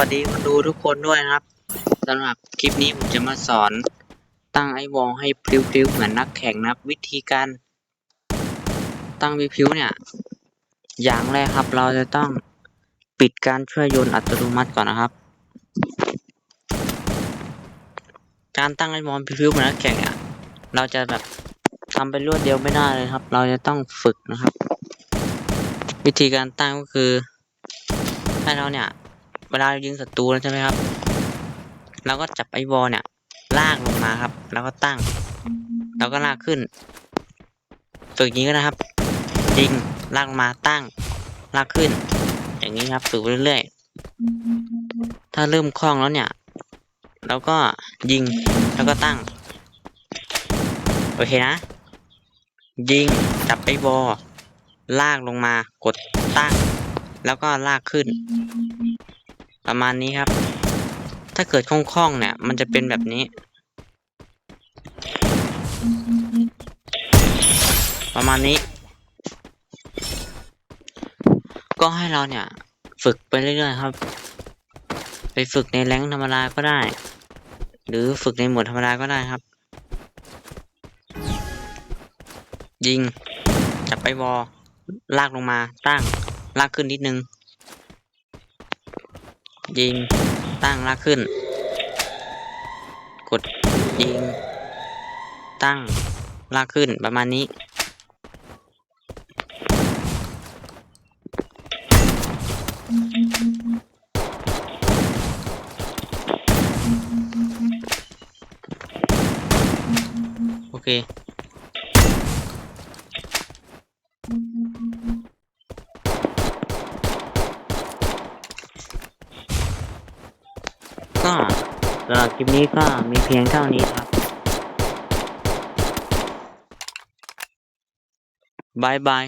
วัสดีคนดูทุกคนด้วยนะครับสำหรับคลิปนี้ผมจะมาสอนตั้งไอวอลให้พลิ้วๆเหมือนนักแข่งนะครับ วิธีการตั้งพลิ้วเนี่ย อย่างแรกครับเราจะต้องปิดการช่วยยนต์อัตโนมัติก่อนนะครับ การตั้งไอวอลพลิ้วๆเหมือนนักแข่งเนี่ยเราจะแบบทำไปรวดเดียวไม่ได้เลยครับ เราจะต้องฝึกนะครับ วิธีการตั้งก็คือให้เราเนี่ย เวลายิงศัตรูแล้วใช่ไหมครับเราก็จับไอ้วอลเนี่ย ลากลงมาครับ แล้วก็ตั้ง แล้วก็ลากขึ้นฝึกอย่างนี้ก็นะครับยิงลากลงมาตั้ง ลากขึ้น อย่างนี้ครับฝึกไปเรื่อยๆถ้าเริ่มคล่องแล้วเนี่ยเราก็ยิงแล้วก็ตั้ง โอเคนะ ยิงจับไอ้วอลลากลงมากดตั้ง แล้วก็ลากขึ้น ประมาณนี้ครับ ถ้าเกิดคล่องๆเนี่ย มันจะเป็นแบบนี้ ประมาณนี้ ก็ให้เราเนี่ย ฝึกไปเรื่อยๆครับ ไปฝึกในแรงธรรมดาก็ได้ หรือฝึกในหมดธรรมดาก็ได้ครับ ยิงจับไปวอลลากลงมาตั้งลากขึ้นนิดนึง ยิง ตั้งลากขึ้น กดยิง ตั้งลากขึ้นประมาณนี้ โอเค ก็ สำหรับคลิปนี้ก็มีเพียงเท่านี้ครับบายบาย